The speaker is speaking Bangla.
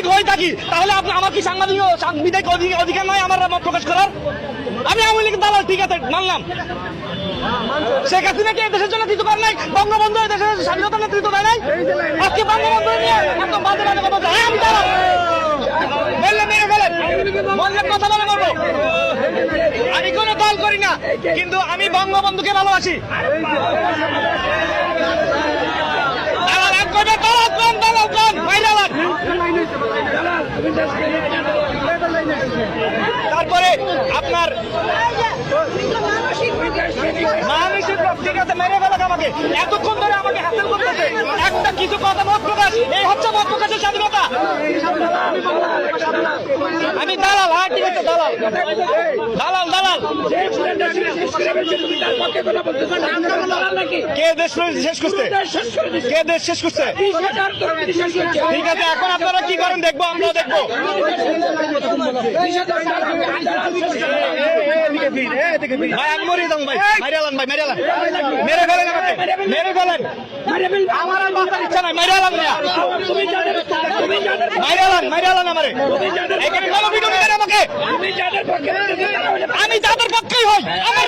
সাংবাদিক হয়ে থাকি, তাহলে আমার কি সাংবাদিক সাংবিধানিক অধিকার নয় আমার মত প্রকাশ করার? আমি আওয়ামী লীগের দালাল, ঠিক আছে, মানলাম। শেখ হাসিনা কি দেশের জন্য কিছু করে নাই? বঙ্গবন্ধু দেশের স্বাধীনতা নেতৃত্ব দেয় নাই? আজকে বঙ্গবন্ধু হ্যাঁ আমি দালাল। আমি কোনো দল করি না, কিন্তু আমি বঙ্গবন্ধুকে ভালোবাসি দালাল এক করবে দালাল কোন দালাল কোন মাইরালান তারপরে আপনার মানসিক ঠিক আছে, মেরে ফেলাক আমাকে। এতক্ষণ ধরে আমাকে হ্যাসেল করতেছে। একটা কিছু কথা মত প্রকাশ, এই হচ্ছে মত প্রকাশের স্বাধীনতা। আমি দালাল হ্যাঁ ঠিক আছে দালাল। দালাল দালাল। কে দেশ শেষ করছে? কে দেশ শেষ করছে? ঠিক আছে এখন আপনারা কি করেন দেখব আমরাও দেখব। ভাই আমি মরে যাব ভাই। মারি ভাই মারি মেরে ফেলেন আমাকে। মেরে ফেলেন। আমার আর বাঁচার ইচ্ছা নাই মারি আলান ভাইয়া। মারি আলান মারি আলান আমারে। এখানে কোনো ভিডিও নেই আমাকে। আমি পক্ষেই হই আমার